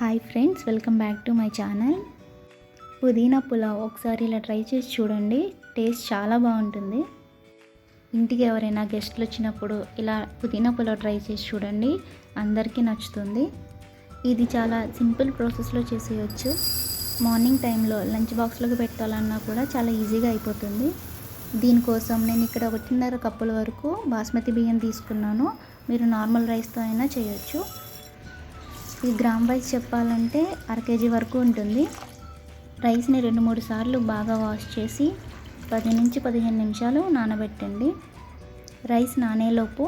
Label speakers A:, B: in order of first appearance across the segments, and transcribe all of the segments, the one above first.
A: Hi friends welcome back to my channel పుదీనా పులావ్ ఒకసారి ఇలా ట్రై చేసి చూడండి. టేస్ట్ చాలా బాగుంటుంది. ఇంటికి ఎవరైనా గెస్ట్లు వచ్చినప్పుడు ఇలా పుదీనా పులావ్ ట్రై చేసి చూడండి. అందరికీ నచ్చుతుంది. ఇది చాలా సింపుల్ ప్రాసెస్లో చేసేయచ్చు. మార్నింగ్ టైంలో లంచ్ బాక్స్లోకి పెట్టాలన్నా కూడా చాలా ఈజీగా అయిపోతుంది. దీనికోసం నేను ఇక్కడ ఒకటిన్నర కప్పుల వరకు బాస్మతి బియ్యం తీసుకున్నాను. మీరు నార్మల్ రైస్తో అయినా చేయొచ్చు. ఈ గ్రామ్ రైస్ చెప్పాలంటే అర కేజీ వరకు ఉంటుంది. రైస్ని రెండు మూడు సార్లు బాగా వాష్ చేసి పది నుంచి పదిహేను నిమిషాలు నానబెట్టండి. రైస్ నానేలోపు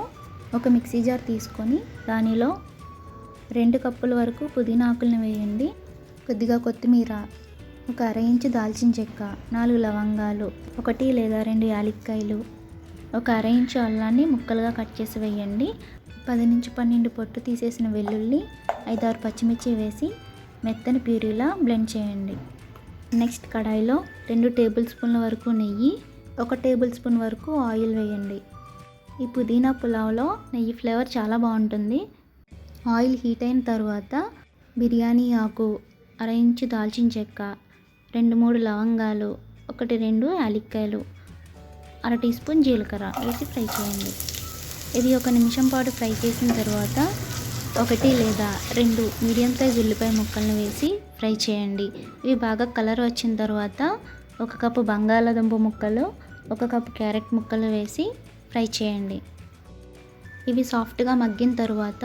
A: ఒక మిక్సీ జార్ తీసుకొని దానిలో రెండు కప్పుల వరకు పుదీనా ఆకులను వేయండి. కొద్దిగా కొత్తిమీర ఒక అర ఇంచు దాల్చిన చెక్క నాలుగు లవంగాలు ఒకటి లేదా రెండు యాలక్కాయలు ఒక అర ఇంచు అల్లాన్ని ముక్కలుగా కట్ చేసి వేయండి. పది నుంచి పన్నెండు పొట్టు తీసేసిన వెల్లుల్లి ఐదారు పచ్చిమిర్చి వేసి మెత్తని ప్యూరీలా బ్లెండ్ చేయండి. నెక్స్ట్ కడాయిలో రెండు టేబుల్ స్పూన్ల వరకు నెయ్యి ఒక టేబుల్ స్పూన్ వరకు ఆయిల్ వేయండి. ఈ పుదీనా పులావ్లో నెయ్యి ఫ్లేవర్ చాలా బాగుంటుంది. ఆయిల్ హీట్ అయిన తర్వాత బిర్యానీ ఆకు అర ఇంచు దాల్చిన చెక్క రెండు మూడు లవంగాలు ఒకటి రెండు యాలక్కాయలు అర టీ స్పూన్ జీలకర్ర వేసి ఫ్రై చేయండి. ఇది ఒక నిమిషం పాటు ఫ్రై చేసిన తర్వాత ఒకటి లేదా రెండు మీడియం సైజ్ ఉల్లిపాయ ముక్కలను వేసి ఫ్రై చేయండి. ఇవి బాగా కలర్ వచ్చిన తర్వాత ఒక కప్పు బంగాళాదుంప ముక్కలు ఒక కప్పు క్యారెట్ ముక్కలు వేసి ఫ్రై చేయండి. ఇవి సాఫ్ట్గా మగ్గిన తర్వాత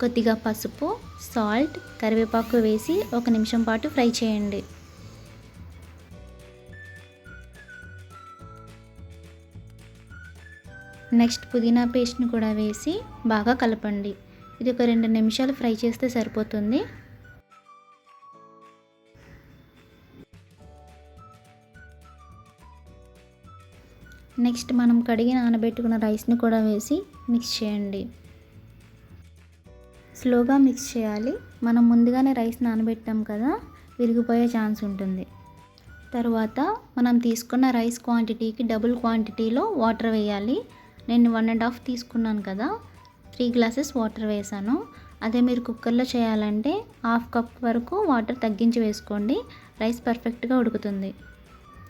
A: కొద్దిగా పసుపు సాల్ట్ కరివేపాకు వేసి ఒక నిమిషం పాటు ఫ్రై చేయండి. నెక్స్ట్ పుదీనా పేస్ట్ని కూడా వేసి బాగా కలపండి. ఇది ఒక రెండు నిమిషాలు ఫ్రై చేస్తే సరిపోతుంది. నెక్స్ట్ మనం కడిగి నానబెట్టుకున్న రైస్ని కూడా వేసి మిక్స్ చేయండి. స్లోగా మిక్స్ చేయాలి. మనం ముందుగానే రైస్ నానబెట్టాం కదా విరిగిపోయే ఛాన్స్ ఉంటుంది. తర్వాత మనం తీసుకున్న రైస్ క్వాంటిటీకి డబుల్ క్వాంటిటీలో వాటర్ వేయాలి. నేను వన్ అండ్ హాఫ్ తీసుకున్నాను కదా త్రీ గ్లాసెస్ వాటర్ వేసాను. అదే మీరు కుక్కర్లో చేయాలంటే హాఫ్ కప్ వరకు వాటర్ తగ్గించి వేసుకోండి రైస్ పర్ఫెక్ట్గా ఉడుకుతుంది.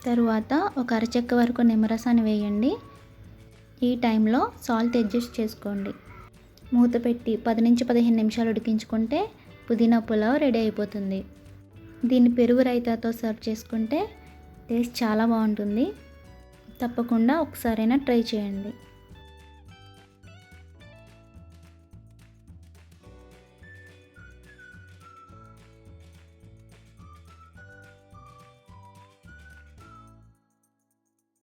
A: తరువాత ఒక అరచెక్క వరకు నిమ్మరసాన్ని వేయండి. ఈ టైంలో సాల్ట్ అడ్జస్ట్ చేసుకోండి. మూత పెట్టి పది నుంచి పదిహేను నిమిషాలు ఉడికించుకుంటే పుదీనా పులావ్ రెడీ అయిపోతుంది. దీన్ని పెరుగు రైతాతో సర్వ్ చేసుకుంటే టేస్ట్ చాలా బాగుంటుంది. తప్పకుండా ఒకసారైనా ట్రై చేయండి.